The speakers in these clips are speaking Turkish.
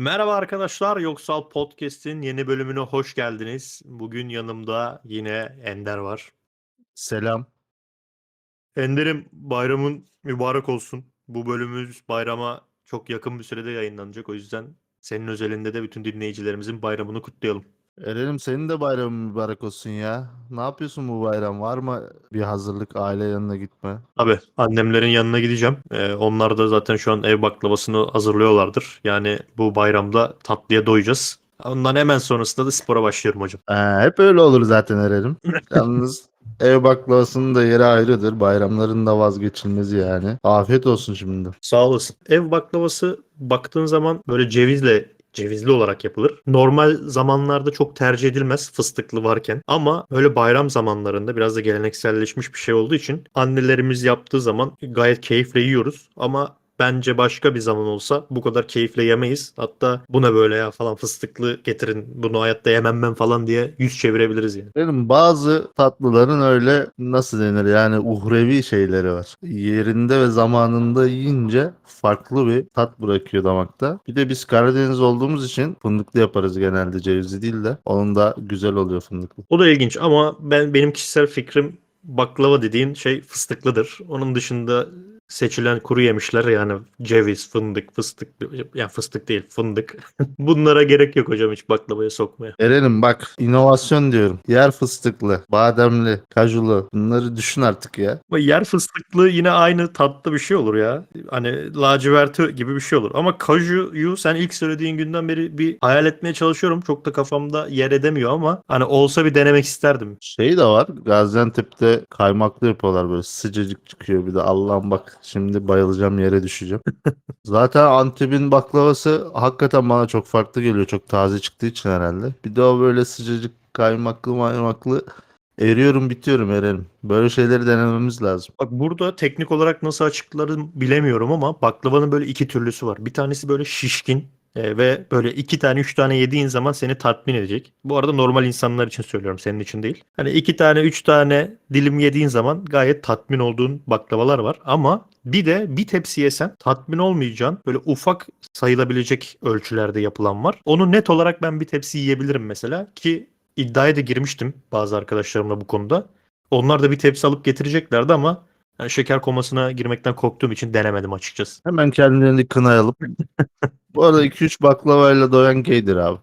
Merhaba arkadaşlar, Yoksal Podcast'in yeni bölümüne hoş geldiniz. Bugün yanımda yine Ender var. Selam. Ender'im bayramın mübarek olsun. Bu bölümümüz bayrama çok yakın bir sürede yayınlanacak. O yüzden senin özelinde de bütün dinleyicilerimizin bayramını kutlayalım. Erenim senin de bayramın mübarek olsun ya. Ne yapıyorsun bu bayram? Var mı bir hazırlık aile yanına gitme? Abi annemlerin yanına gideceğim. Ee, onlar da zaten şu an ev baklavasını hazırlıyorlardır. Yani bu bayramda tatlıya doyacağız. Ondan hemen sonrasında da spora başlıyorum hocam. Ee, hep öyle olur zaten Erenim. Yalnız ev baklavasının da yeri ayrıdır. Bayramların da vazgeçilmezi yani. Afiyet olsun şimdi. Sağ olasın. Ev baklavası baktığın zaman böyle cevizle cevizli olarak yapılır. Normal zamanlarda çok tercih edilmez fıstıklı varken ama öyle bayram zamanlarında biraz da gelenekselleşmiş bir şey olduğu için annelerimiz yaptığı zaman gayet keyifle yiyoruz ama bence başka bir zaman olsa bu kadar keyifle yemeyiz. Hatta bu ne böyle ya falan fıstıklı getirin bunu hayatta yemem ben falan diye yüz çevirebiliriz yani. Benim bazı tatlıların öyle nasıl denir yani uhrevi şeyleri var. Yerinde ve zamanında yiyince farklı bir tat bırakıyor damakta. Bir de biz Karadeniz olduğumuz için fındıklı yaparız genelde cevizli değil de. Onun da güzel oluyor fındıklı. O da ilginç ama ben benim kişisel fikrim baklava dediğin şey fıstıklıdır. Onun dışında seçilen kuru yemişler yani ceviz, fındık, fıstık yani fıstık değil fındık. Bunlara gerek yok hocam hiç baklavaya sokmaya. Erenim bak inovasyon diyorum. Yer fıstıklı, bademli, kajulu bunları düşün artık ya. Ama yer fıstıklı yine aynı tatlı bir şey olur ya. Hani laciverti gibi bir şey olur. Ama kajuyu sen ilk söylediğin günden beri bir hayal etmeye çalışıyorum. Çok da kafamda yer edemiyor ama hani olsa bir denemek isterdim. Şey de var Gaziantep'te kaymaklı yapıyorlar böyle sıcacık çıkıyor bir de Allah'ım bak şimdi bayılacağım yere düşeceğim. Zaten Antep'in baklavası hakikaten bana çok farklı geliyor çok taze çıktığı için herhalde. Bir de o böyle sıcacık kaymaklı maymaklı eriyorum bitiyorum erenim. Böyle şeyleri denememiz lazım. Bak burada teknik olarak nasıl açıklarım bilemiyorum ama baklavanın böyle iki türlüsü var. Bir tanesi böyle şişkin e, ve böyle iki tane üç tane yediğin zaman seni tatmin edecek. Bu arada normal insanlar için söylüyorum senin için değil. Hani iki tane üç tane dilim yediğin zaman gayet tatmin olduğun baklavalar var. Ama bir de bir tepsi yesen tatmin olmayacağın böyle ufak sayılabilecek ölçülerde yapılan var. Onu net olarak ben bir tepsi yiyebilirim mesela ki iddiaya da girmiştim bazı arkadaşlarımla bu konuda. Onlar da bir tepsi alıp getireceklerdi ama yani şeker komasına girmekten korktuğum için denemedim açıkçası. Hemen kendilerini kınayalım. Bu arada 2-3 baklavayla doyan gaydir abi.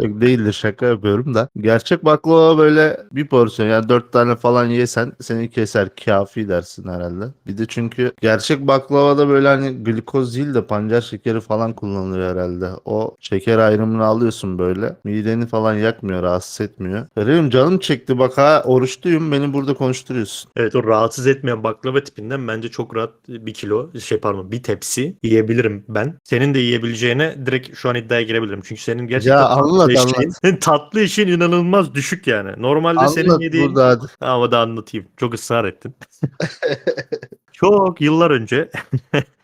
Yok değildir şaka yapıyorum da. Gerçek baklava böyle bir porsiyon yani 4 tane falan yesen seni keser kafi dersin herhalde. Bir de çünkü gerçek baklavada böyle hani glikoz değil de pancar şekeri falan kullanılıyor herhalde. O şeker ayrımını alıyorsun böyle. Mideni falan yakmıyor rahatsız etmiyor. Benim canım çekti bak ha oruçluyum beni burada konuşturuyorsun. Evet o rahatsız etmeyen baklava tipinden bence çok rahat bir kilo şey pardon bir tepsi yiyebilirim ben. Senin de yiyebileceğine direkt şu an iddiaya girebilirim. Çünkü senin gerçekten Ya anlat, tatlı anlat. işin, senin tatlı işin inanılmaz düşük yani. Normalde senin Anlat yediğin burada hadi. ama da anlatayım. Çok ısrar ettin. Çok yıllar önce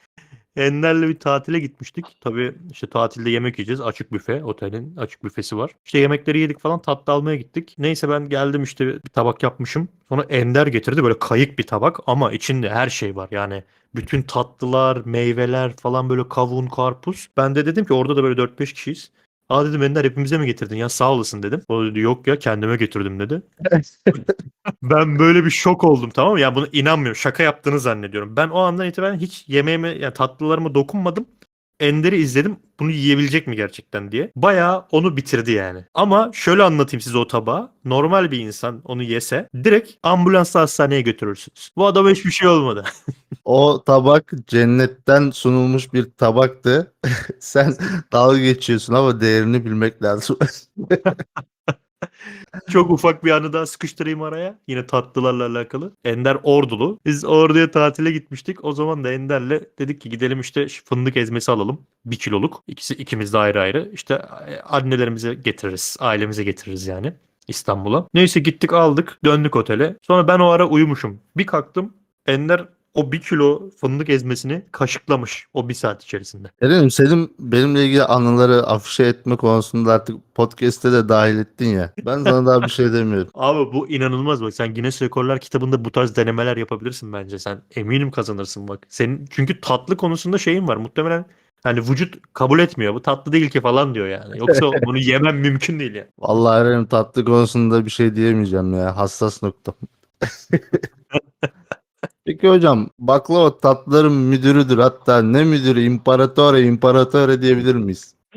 Ender'le bir tatile gitmiştik. Tabii işte tatilde yemek yiyeceğiz. Açık büfe. Otelin açık büfesi var. İşte yemekleri yedik falan tatlı almaya gittik. Neyse ben geldim işte bir tabak yapmışım. Sonra Ender getirdi böyle kayık bir tabak ama içinde her şey var. Yani bütün tatlılar, meyveler falan böyle kavun, karpuz. Ben de dedim ki orada da böyle 4-5 kişiyiz. Aa dedim Ender hepimize mi getirdin ya sağ olasın dedim. O dedi yok ya kendime getirdim dedi. Ben böyle bir şok oldum tamam mı? Ya bunu inanmıyorum. Şaka yaptığını zannediyorum. Ben o andan itibaren hiç yemeğime, yani tatlılarıma dokunmadım. Ender'i izledim. Bunu yiyebilecek mi gerçekten diye. Bayağı onu bitirdi yani. Ama şöyle anlatayım size o tabağı. Normal bir insan onu yese direkt ambulansla hastaneye götürürsünüz. Bu adama hiçbir şey olmadı. O tabak cennetten sunulmuş bir tabaktı. Sen dalga geçiyorsun ama değerini bilmek lazım. Çok ufak bir anı daha sıkıştırayım araya. Yine tatlılarla alakalı. Ender Ordulu. Biz Ordu'ya tatile gitmiştik. O zaman da Ender'le dedik ki gidelim işte fındık ezmesi alalım. Bir kiloluk. İkisi ikimiz de ayrı ayrı. İşte e, annelerimize getiririz. Ailemize getiririz yani. İstanbul'a. Neyse gittik aldık. Döndük otele. Sonra ben o ara uyumuşum. Bir kalktım. Ender o bir kilo fındık ezmesini kaşıklamış o bir saat içerisinde. Eren'im senin benimle ilgili anıları afişe etme konusunda artık podcast'te de dahil ettin ya. Ben sana daha bir şey demiyorum. Abi bu inanılmaz bak sen Guinness Rekorlar kitabında bu tarz denemeler yapabilirsin bence sen eminim kazanırsın bak. Senin çünkü tatlı konusunda şeyin var muhtemelen hani vücut kabul etmiyor. Bu tatlı değil ki falan diyor yani. Yoksa bunu yemem mümkün değil yani. Vallahi Eren'im tatlı konusunda bir şey diyemeyeceğim ya. Hassas nokta. Peki hocam baklava tatlıların müdürüdür. Hatta ne müdürü? İmparatore, imparatore diyebilir miyiz?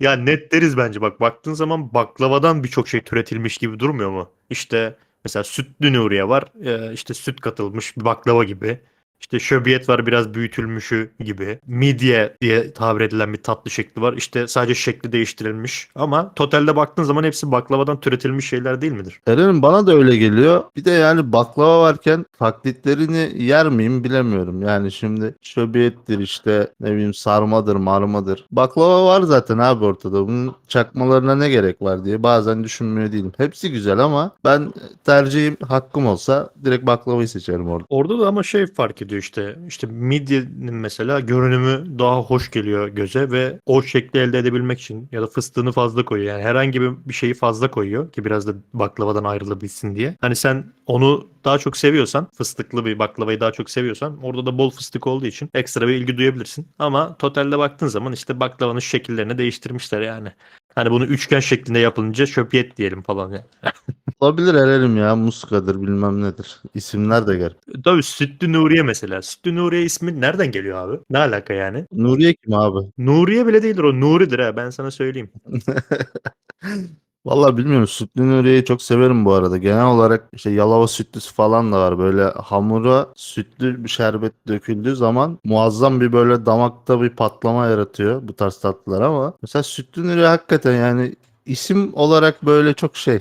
Ya net deriz bence bak baktığın zaman baklavadan birçok şey türetilmiş gibi durmuyor mu? İşte mesela sütlü Nuriye var e, işte süt katılmış bir baklava gibi. İşte şöbiyet var biraz büyütülmüşü gibi. Midye diye tabir edilen bir tatlı şekli var. İşte sadece şekli değiştirilmiş. Ama totalde baktığın zaman hepsi baklavadan türetilmiş şeyler değil midir? Eren'im bana da öyle geliyor. Bir de yani baklava varken taklitlerini yer miyim bilemiyorum. Yani şimdi şöbiyettir işte ne bileyim sarmadır marmadır. Baklava var zaten abi ortada. Bunun çakmalarına ne gerek var diye bazen düşünmüyor değilim. Hepsi güzel ama ben tercihim hakkım olsa direkt baklavayı seçerim orada. Orada da ama şey fark ediyor işte. İşte midyenin mesela görünümü daha hoş geliyor göze ve o şekli elde edebilmek için ya da fıstığını fazla koyuyor. Yani herhangi bir şeyi fazla koyuyor ki biraz da baklavadan ayrılabilsin diye. Hani sen onu daha çok seviyorsan, fıstıklı bir baklavayı daha çok seviyorsan orada da bol fıstık olduğu için ekstra bir ilgi duyabilirsin. Ama totalde baktığın zaman işte baklavanın şekillerini değiştirmişler yani. Hani bunu üçgen şeklinde yapılınca şöpiyet diyelim falan yani. Olabilir Eren'im ya muskadır bilmem nedir. İsimler de garip. Tabii Sütlü Nuriye mesela. Sütlü Nuriye ismi nereden geliyor abi? Ne alaka yani? Nuriye kim abi? Nuriye bile değildir o. Nuri'dir ha ben sana söyleyeyim. Vallahi bilmiyorum. Sütlü Nuriye'yi çok severim bu arada. Genel olarak işte Yalova sütlüsü falan da var. Böyle hamura sütlü bir şerbet döküldüğü zaman muazzam bir böyle damakta bir patlama yaratıyor bu tarz tatlılar ama mesela Sütlü Nuriye hakikaten yani isim olarak böyle çok şey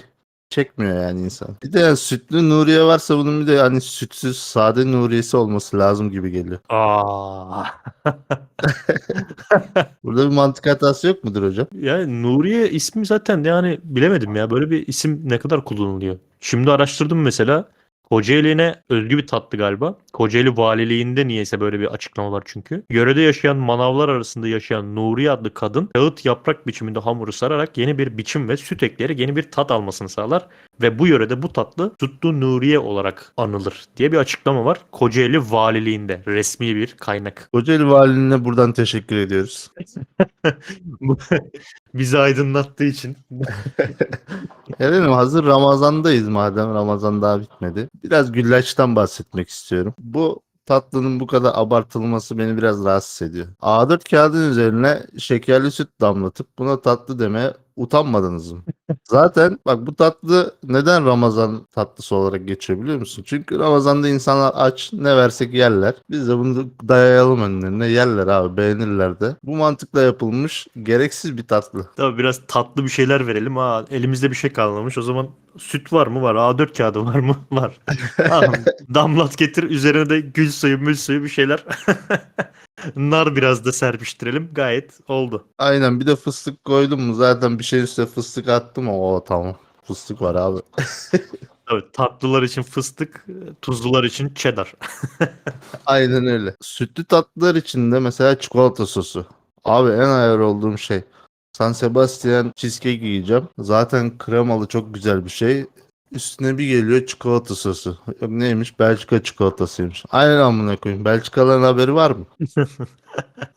çekmiyor yani insan. Bir de yani sütlü Nuriye varsa bunun bir de hani sütsüz sade Nuriyesi olması lazım gibi geliyor. Aa. Burada bir mantık hatası yok mudur hocam? Yani Nuriye ismi zaten yani bilemedim ya. Böyle bir isim ne kadar kullanılıyor. Şimdi araştırdım mesela. Kocaeli'ne özgü bir tatlı galiba. Kocaeli valiliğinde niyeyse böyle bir açıklama var çünkü. Yörede yaşayan manavlar arasında yaşayan Nuriye adlı kadın kağıt yaprak biçiminde hamuru sararak yeni bir biçim ve süt ekleyerek yeni bir tat almasını sağlar. Ve bu yörede bu tatlı Sütlü Nuriye olarak anılır diye bir açıklama var. Kocaeli valiliğinde resmi bir kaynak. Kocaeli Valiliğine buradan teşekkür ediyoruz. Bizi aydınlattığı için. Eren'im hazır Ramazan'dayız madem Ramazan daha bitmedi. Biraz güllaçtan bahsetmek istiyorum. Bu tatlının bu kadar abartılması beni biraz rahatsız ediyor. A4 kağıdın üzerine şekerli süt damlatıp buna tatlı demeye utanmadınız mı? Zaten bak bu tatlı neden Ramazan tatlısı olarak geçiyor biliyor musun? Çünkü Ramazan'da insanlar aç ne versek yerler. Biz de bunu dayayalım önlerine yerler abi beğenirler de. Bu mantıkla yapılmış gereksiz bir tatlı. Tabii biraz tatlı bir şeyler verelim. Ha, elimizde bir şey kalmamış. O zaman süt var mı? Var. A4 kağıdı var mı? Var. Tamam. Damlat getir. Üzerine de gül suyu, mül suyu bir şeyler. Nar biraz da serpiştirelim. Gayet oldu. Aynen bir de fıstık koydum mu zaten bir şey üstüne fıstık attım o o tamam. Fıstık var abi. Tabii tatlılar için fıstık, tuzlular için cheddar. Aynen öyle. Sütlü tatlılar içinde mesela çikolata sosu. Abi en ayar olduğum şey. San Sebastian cheesecake yiyeceğim. Zaten kremalı çok güzel bir şey. Üstüne bir geliyor çikolata sosu. Yok neymiş? Belçika çikolatasıymış. Aynen amına koyayım. Belçikalıların haberi var mı?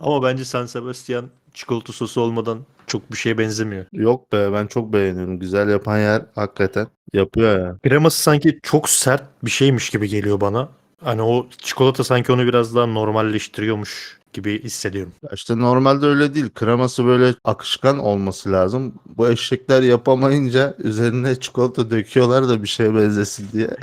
Ama bence San Sebastian çikolata sosu olmadan çok bir şeye benzemiyor. Yok be ben çok beğeniyorum. Güzel yapan yer hakikaten yapıyor ya. Kreması sanki çok sert bir şeymiş gibi geliyor bana. Hani o çikolata sanki onu biraz daha normalleştiriyormuş gibi hissediyorum. Ya İşte normalde öyle değil. Kreması böyle akışkan olması lazım. Bu eşekler yapamayınca üzerine çikolata döküyorlar da bir şeye benzesin diye.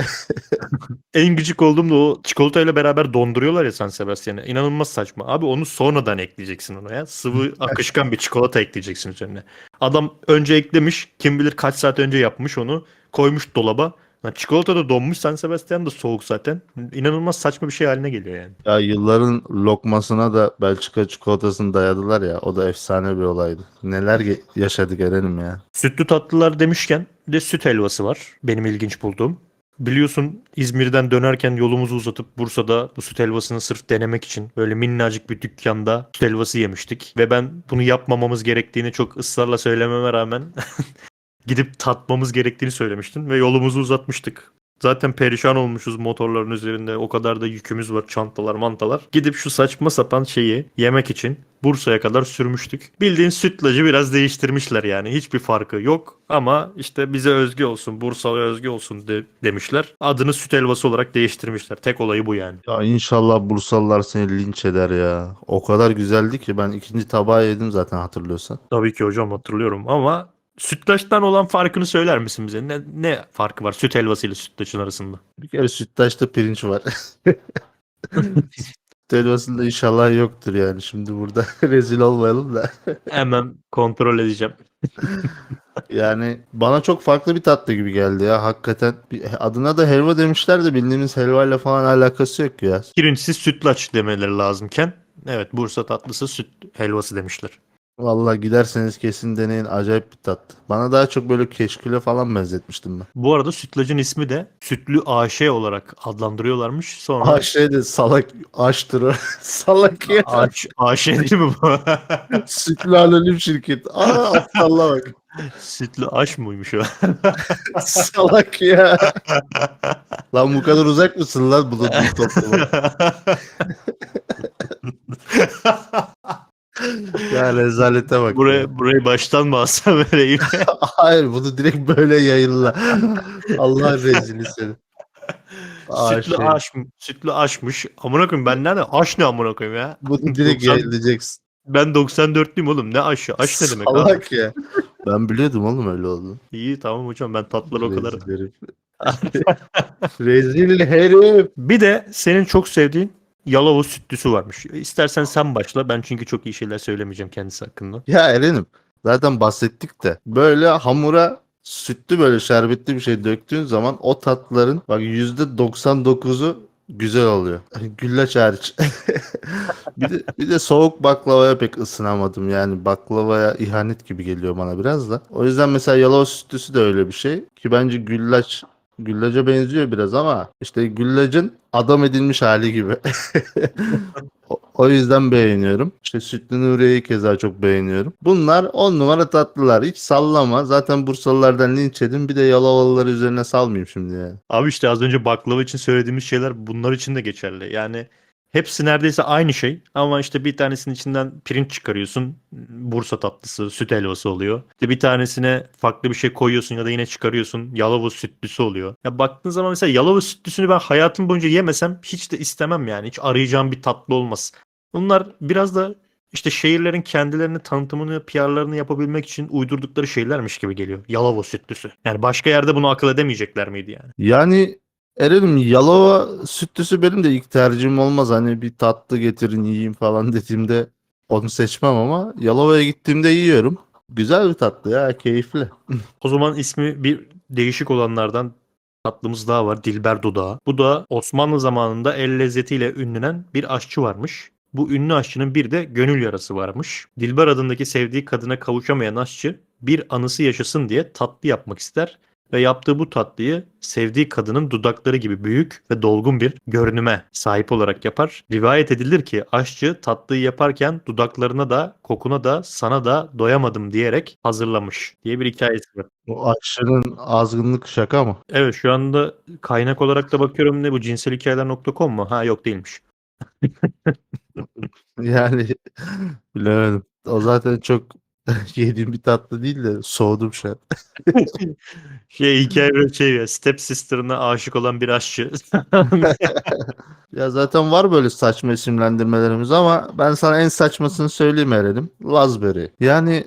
En gıcık olduğum da o çikolatayla beraber donduruyorlar ya San Sebastian'ı. İnanılmaz saçma. Abi onu sonradan ekleyeceksin ona ya. Sıvı akışkan bir çikolata ekleyeceksin üzerine. Adam önce eklemiş. Kim bilir kaç saat önce yapmış onu. Koymuş dolaba. Çikolata da donmuş. San Sebastian da soğuk zaten. İnanılmaz saçma bir şey haline geliyor yani. Ya yılların lokmasına da Belçika çikolatasını dayadılar ya. O da efsane bir olaydı. Neler ge- yaşadık Eren'im ya. Sütlü tatlılar demişken bir de süt helvası var. Benim ilginç bulduğum. Biliyorsun İzmir'den dönerken yolumuzu uzatıp Bursa'da bu süt helvasını sırf denemek için böyle minnacık bir dükkanda süt helvası yemiştik. Ve ben bunu yapmamamız gerektiğini çok ısrarla söylememe rağmen gidip tatmamız gerektiğini söylemiştim ve yolumuzu uzatmıştık. Zaten perişan olmuşuz motorların üzerinde. O kadar da yükümüz var. Çantalar, mantalar. Gidip şu saçma sapan şeyi yemek için Bursa'ya kadar sürmüştük. Bildiğin sütlacı biraz değiştirmişler yani. Hiçbir farkı yok. Ama işte bize özgü olsun, Bursa'ya özgü olsun de- demişler. Adını süt helvası olarak değiştirmişler. Tek olayı bu yani. Ya inşallah Bursalılar seni linç eder ya. O kadar güzeldi ki ben ikinci tabağı yedim zaten hatırlıyorsan. Tabii ki hocam hatırlıyorum ama sütlaçtan olan farkını söyler misin bize? Ne, ne farkı var süt helvası ile sütlaçın arasında? Bir kere sütlaçta pirinç var. Helvasında inşallah yoktur yani. Şimdi burada rezil olmayalım da. Hemen kontrol edeceğim. Yani bana çok farklı bir tatlı gibi geldi ya. Hakikaten adına da helva demişler de bildiğimiz helvayla falan alakası yok ya. Birincisi sütlaç demeleri lazımken evet Bursa tatlısı süt helvası demişler. Vallahi giderseniz kesin deneyin. Acayip bir tatlı. Bana daha çok böyle keşküle falan benzetmiştim ben. Bu arada sütlacın ismi de sütlü AŞ olarak adlandırıyorlarmış. Sonra şey de salak açtır o. salak ya. AŞ, AŞ değil mi bu? Sütlü anonim şirket. Aa aptalla bak. sütlü aş mıymış o? salak ya. lan bu kadar uzak mısın lan bulunduğun topluma? Ya rezalete bak. ya. buraya, burayı baştan mı alsam vereyim? Hayır bunu direkt böyle yayınla. Allah rezili seni. Aa, sütlü şey, aş, sütlü aşmış. Amına koyayım ben nerede? Aş ne amına koyayım ya? Bunu direkt 90 yayınlayacaksın. Ben 94'lüyüm oğlum. Ne aşı? Aş ne demek abi? Salak ya. Ben biliyordum oğlum öyle olduğunu. İyi tamam hocam ben tatlıları o kadar. Rezil herif. Bir de senin çok sevdiğin Yalova sütlüsü varmış. İstersen sen başla. Ben çünkü çok iyi şeyler söylemeyeceğim kendisi hakkında. Ya Eren'im zaten bahsettik de böyle hamura sütlü böyle şerbetli bir şey döktüğün zaman o tatlıların bak %99'u güzel oluyor. Hani Güllaç hariç. bir de bir de soğuk baklavaya pek ısınamadım. Yani baklavaya ihanet gibi geliyor bana biraz da. O yüzden mesela Yalova sütlüsü de öyle bir şey ki bence güllaç güllaca benziyor biraz ama işte güllacın adam edilmiş hali gibi. O- O yüzden beğeniyorum. İşte Sütlü Nuriye'yi keza çok beğeniyorum. Bunlar on numara tatlılar. Hiç sallama. Zaten Bursalılardan linç edin. Bir de Yalovalıları üzerine salmayayım şimdi yani. Abi işte az önce baklava için söylediğimiz şeyler bunlar için de geçerli. Yani hepsi neredeyse aynı şey ama işte bir tanesinin içinden pirinç çıkarıyorsun. Bursa tatlısı, süt helvası oluyor. İşte bir tanesine farklı bir şey koyuyorsun ya da yine çıkarıyorsun. Yalova sütlüsü oluyor. Ya baktığın zaman mesela Yalova sütlüsünü ben hayatım boyunca yemesem hiç de istemem yani. Hiç arayacağım bir tatlı olmaz. Bunlar biraz da işte şehirlerin kendilerini tanıtımını, PR'larını yapabilmek için uydurdukları şeylermiş gibi geliyor. Yalova sütlüsü. Yani başka yerde bunu akıl edemeyecekler miydi yani? Yani Eren'im Yalova sütlüsü benim de ilk tercihim olmaz. Hani bir tatlı getirin yiyeyim falan dediğimde onu seçmem ama Yalova'ya gittiğimde yiyorum. Güzel bir tatlı ya keyifli. O zaman ismi bir değişik olanlardan tatlımız daha var. Dilber Dudağı. Bu da Osmanlı zamanında el lezzetiyle ünlenen bir aşçı varmış. Bu ünlü aşçının bir de gönül yarası varmış. Dilber adındaki sevdiği kadına kavuşamayan aşçı bir anısı yaşasın diye tatlı yapmak ister ve yaptığı bu tatlıyı sevdiği kadının dudakları gibi büyük ve dolgun bir görünüme sahip olarak yapar. Rivayet edilir ki aşçı tatlıyı yaparken dudaklarına da kokuna da sana da doyamadım diyerek hazırlamış diye bir hikayesi var. O aşçının azgınlık şaka mı? Evet şu anda kaynak olarak da bakıyorum ne bu cinselhikayeler.com mu? Ha yok değilmiş. Yani bilemedim. O zaten çok yediğim bir tatlı değil de soğudum şu an. Şey hikaye böyle şey ya step sister'ına aşık olan bir aşçı. Ya zaten var böyle saçma isimlendirmelerimiz ama ben sana en saçmasını söyleyeyim Eren'im. Lazberry. Yani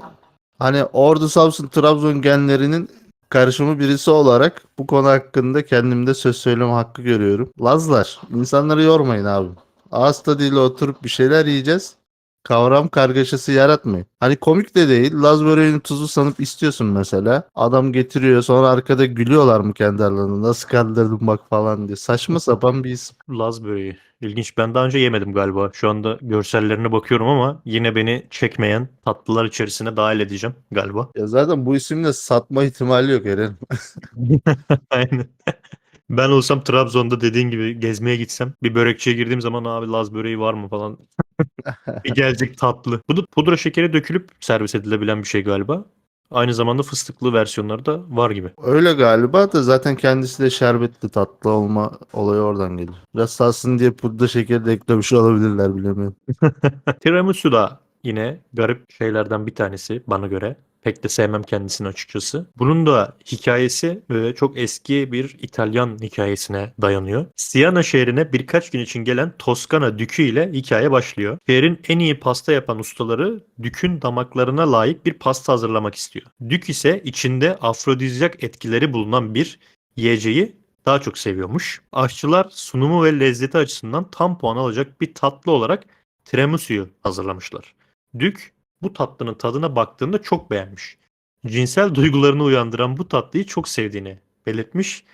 hani Ordu Samsun Trabzon genlerinin karışımı birisi olarak bu konu hakkında kendimde söz söyleme hakkı görüyorum. Lazlar. insanları yormayın abi. Ağız tadıyla oturup bir şeyler yiyeceğiz. Kavram kargaşası yaratmayın. Hani komik de değil. Laz böreğini tuzlu sanıp istiyorsun mesela. Adam getiriyor sonra arkada gülüyorlar mı kendi aralarında. Nasıl kandırdın bak falan diye. Saçma sapan bir isim. Laz böreği. İlginç. Ben daha önce yemedim galiba. Şu anda görsellerine bakıyorum ama yine beni çekmeyen tatlılar içerisine dahil edeceğim galiba. Ya zaten bu isimle satma ihtimali yok Eren. Aynen. Ben olsam Trabzon'da dediğin gibi gezmeye gitsem bir börekçiye girdiğim zaman abi Laz böreği var mı falan. bir gelecek tatlı. Bu da pudra şekeri dökülüp servis edilebilen bir şey galiba. Aynı zamanda fıstıklı versiyonları da var gibi. Öyle galiba da zaten kendisi de şerbetli tatlı olma olayı oradan geliyor. Biraz tatsın diye pudra şekeri de eklemiş olabilirler bilemiyorum. Tiramisu da yine garip şeylerden bir tanesi bana göre. Pek de sevmem kendisini açıkçası. Bunun da hikayesi çok eski bir İtalyan hikayesine dayanıyor. Siena şehrine birkaç gün için gelen Toskana dükü ile hikaye başlıyor. Şehrin en iyi pasta yapan ustaları dükün damaklarına layık bir pasta hazırlamak istiyor. Dük ise içinde afrodizyak etkileri bulunan bir yiyeceği daha çok seviyormuş. Aşçılar sunumu ve lezzeti açısından tam puan alacak bir tatlı olarak tiramisu'yu hazırlamışlar. Dük bu tatlının tadına baktığında çok beğenmiş. Cinsel duygularını uyandıran bu tatlıyı çok sevdiğini belirtmiş.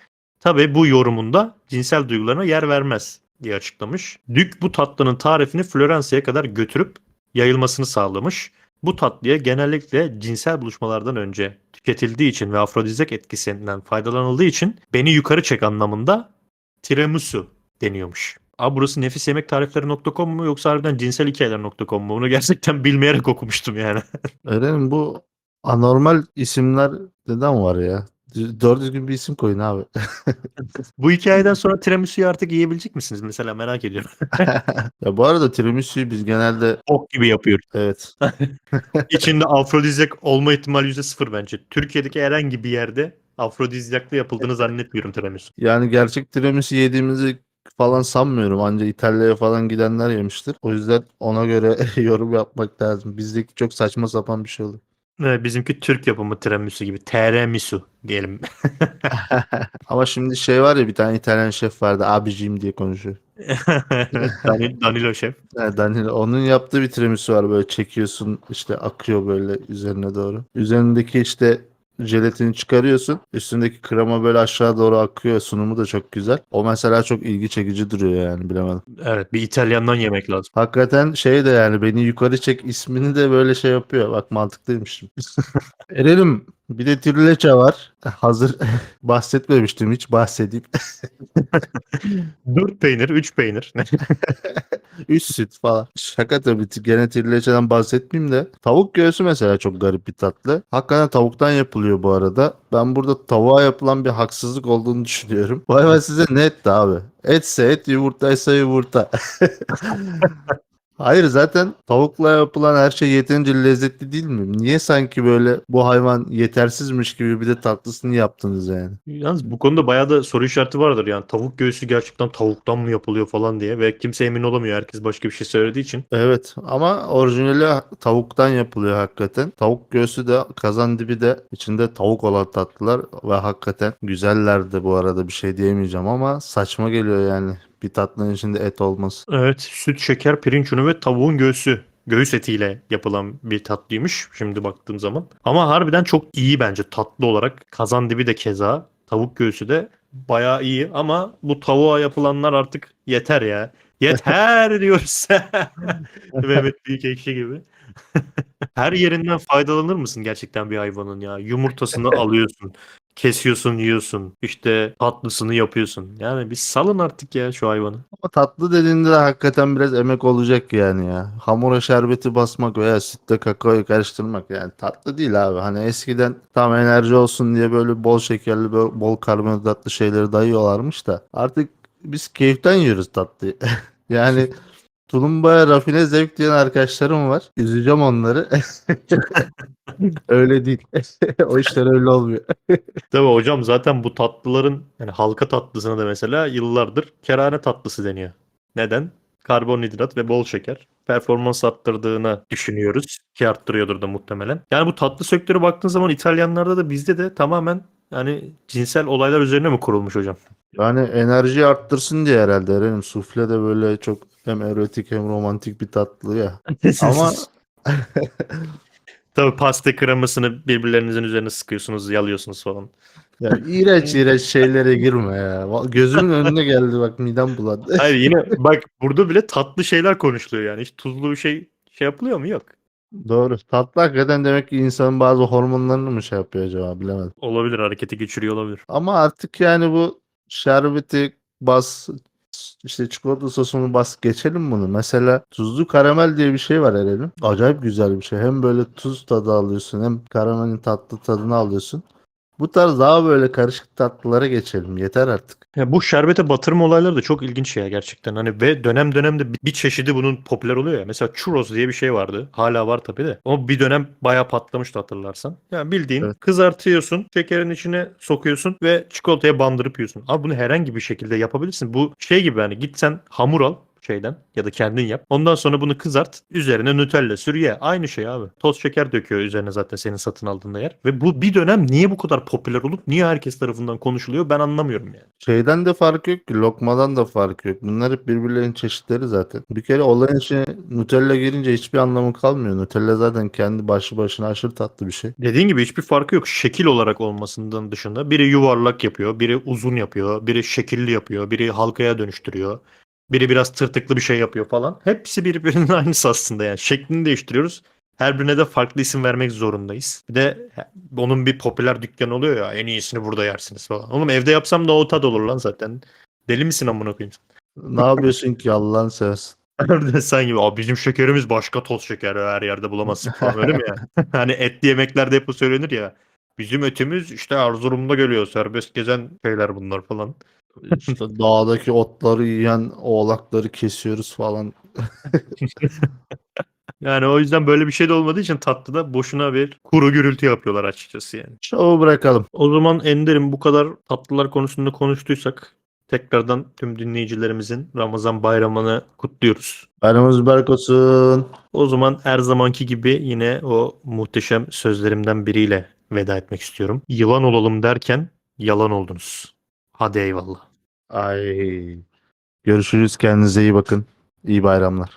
Tabi bu yorumunda cinsel duygularına yer vermez diye açıklamış. Dük bu tatlının tarifini Floransa'ya kadar götürüp yayılmasını sağlamış. Bu tatlıya genellikle cinsel buluşmalardan önce tüketildiği için ve afrodizyak etkisinden faydalanıldığı için beni yukarı çek anlamında tiramisu deniyormuş. Abi burası nefisYemekTarifleri.com mu yoksa harbiden cinselhikayeler.com mu? Bunu gerçekten bilmeyerek okumuştum yani. Eren'im bu anormal isimler neden var ya? Doğru düzgün bir isim koyun abi. Bu hikayeden sonra tiramisu'yu artık yiyebilecek misiniz? Mesela merak ediyorum. ya bu arada tiramisu'yu biz genelde Ok gibi yapıyoruz. evet İçinde afrodizyak olma ihtimali %0 bence. Türkiye'deki herhangi bir yerde afrodizyaklı yapıldığını zannetmiyorum tiramisu. yani gerçek tiramisu yediğimizi falan sanmıyorum. Anca İtalya'ya falan gidenler yemiştir. O yüzden ona göre yorum yapmak lazım. Bizdeki çok saçma sapan bir şey olur. Evet, bizimki Türk yapımı tiramisu gibi. Tiramisu diyelim. Ama şimdi şey var ya bir tane İtalyan şef vardı abicim diye konuşuyor. Danilo, Danilo şef. Yani Danilo onun yaptığı bir tiramisu var böyle çekiyorsun işte akıyor böyle üzerine doğru. Üzerindeki işte jelatini çıkarıyorsun. Üstündeki krema böyle aşağı doğru akıyor. Sunumu da çok güzel. O mesela çok ilgi çekici duruyor yani bilemedim. Evet bir İtalyandan yemek lazım. Hakikaten şey de yani beni yukarı çek ismini de böyle şey yapıyor. Bak mantıklıymış. Erelim bir de trileçe var. Hazır bahsetmemiştim hiç bahsedeyim. 4 peynir, 3 peynir. Üst süt falan. Şaka tabii gene trileçeden bahsetmeyeyim de. Tavuk göğsü mesela çok garip bir tatlı. Hakikaten tavuktan yapılıyor bu arada. Ben burada tavuğa yapılan bir haksızlık olduğunu düşünüyorum. Vay vay size ne etti abi? Etse et, yumurtaysa yumurta. Hayır zaten tavukla yapılan her şey yeterince lezzetli değil mi? Niye sanki böyle bu hayvan yetersizmiş gibi bir de tatlısını yaptınız yani? Yalnız bu konuda bayağı da soru işareti vardır yani tavuk göğsü gerçekten tavuktan mı yapılıyor falan diye ve kimse emin olamıyor herkes başka bir şey söylediği için. Evet ama orijinali tavuktan yapılıyor hakikaten. Tavuk göğsü de kazan dibi de içinde tavuk olan tatlılar ve hakikaten güzeller de bu arada bir şey diyemeyeceğim ama saçma geliyor yani bir tatlının içinde et olması. Evet süt, şeker, pirinç unu ve tavuğun göğsü. Göğüs etiyle yapılan bir tatlıymış şimdi baktığım zaman. Ama harbiden çok iyi bence tatlı olarak. Kazan dibi de keza. Tavuk göğsü de bayağı iyi ama bu tavuğa yapılanlar artık yeter ya. Yeter diyoruz. Mehmet Büyükekşi gibi. Her yerinden faydalanır mısın gerçekten bir hayvanın ya? Yumurtasını alıyorsun, kesiyorsun, yiyorsun. İşte tatlısını yapıyorsun. Yani bir salın artık ya şu hayvanı. Ama tatlı dediğinde de hakikaten biraz emek olacak yani ya. Hamura şerbeti basmak veya sütle kakaoyu karıştırmak yani tatlı değil abi. Hani eskiden tam enerji olsun diye böyle bol şekerli bol karbonhidratlı şeyleri dayıyorlarmış da artık biz keyiften yiyoruz tatlıyı. yani tulumbaya rafine zevk diyen arkadaşlarım var. Üzeceğim onları. öyle değil. o işler öyle olmuyor. Tabii hocam zaten bu tatlıların yani halka tatlısına da mesela yıllardır kerane tatlısı deniyor. Neden? Karbonhidrat ve bol şeker performans arttırdığını düşünüyoruz ki arttırıyordur da muhtemelen. Yani bu tatlı sektörü baktığın zaman İtalyanlarda da bizde de tamamen yani cinsel olaylar üzerine mi kurulmuş hocam? Yani enerjiyi arttırsın diye herhalde Eren'im. Sufle de böyle çok hem erotik hem romantik bir tatlı ya. Ama Tabii pasta kremasını birbirlerinizin üzerine sıkıyorsunuz, yalıyorsunuz falan. ya iğrenç iğrenç şeylere girme ya. Gözümün önüne geldi bak midem bulandı. Hayır yine bak burada bile tatlı şeyler konuşuluyor yani. Hiç tuzlu bir şey şey yapılıyor mu? Yok. Doğru. Tatlı hakikaten demek ki insanın bazı hormonlarını mı şey yapıyor acaba bilemedim. Olabilir harekete geçiriyor olabilir. Ama artık yani bu şerbeti bas İşte çikolata sosunu bas geçelim bunu. Mesela tuzlu karamel diye bir şey var Eren'im. Acayip güzel bir şey. Hem böyle tuz tadı alıyorsun hem karamelin tatlı tadını alıyorsun. Bu tarz daha böyle karışık tatlılara geçelim. Yeter artık. Ya bu şerbete batırma olayları da çok ilginç ya gerçekten. Hani ve dönem dönemde bir- bir çeşidi bunun popüler oluyor ya. Mesela churros diye bir şey vardı. Hala var tabii de. O bir dönem bayağı patlamıştı hatırlarsan. Yani bildiğin Evet. kızartıyorsun, şekerin içine sokuyorsun ve çikolataya bandırıp yiyorsun. Abi bunu herhangi bir şekilde yapabilirsin. Bu şey gibi hani git sen hamur al şeyden ya da kendin yap. Ondan sonra bunu kızart. Üzerine Nutella sür ye. Aynı şey abi. Toz şeker döküyor üzerine zaten senin satın aldığında yer. Ve bu bir dönem niye bu kadar popüler olup niye herkes tarafından konuşuluyor ben anlamıyorum yani. Şeyden de fark yok ki. Lokmadan da fark yok. Bunlar hep birbirlerinin çeşitleri zaten. Bir kere olayın içine Nutella girince hiçbir anlamı kalmıyor. Nutella zaten kendi başlı başına aşırı tatlı bir şey. Dediğin gibi hiçbir farkı yok. Şekil olarak olmasından dışında. Biri yuvarlak yapıyor, biri uzun yapıyor, biri şekilli yapıyor, biri halkaya dönüştürüyor. Biri biraz tırtıklı bir şey yapıyor falan. Hepsi birbirinin aynısı aslında yani. Şeklini değiştiriyoruz. Her birine de farklı isim vermek zorundayız. Bir de onun bir popüler dükkanı oluyor ya. En iyisini burada yersiniz falan. Oğlum evde yapsam da o tad olur lan zaten. Deli misin amına koyayım? Ne yapıyorsun ki Allah'ını seversen? Harbiden sen gibi. Abi bizim şekerimiz başka toz şekeri her yerde bulamazsın falan öyle mi ya? hani etli yemeklerde hep bu söylenir ya. Bizim etimiz işte Erzurum'da geliyor. Serbest gezen şeyler bunlar falan. İşte dağdaki otları yiyen oğlakları kesiyoruz falan. Yani o yüzden böyle bir şey de olmadığı için tatlıda boşuna bir kuru gürültü yapıyorlar açıkçası yani. Şovu bırakalım. O zaman Ender'im bu kadar tatlılar konusunda konuştuysak tekrardan tüm dinleyicilerimizin Ramazan bayramını kutluyoruz. Bayramımız mübarek olsun. O zaman her zamanki gibi yine o muhteşem sözlerimden biriyle veda etmek istiyorum. Yılan olalım derken yalan oldunuz. Hadi eyvallah. Ay. Görüşürüz. Kendinize iyi bakın. İyi bayramlar.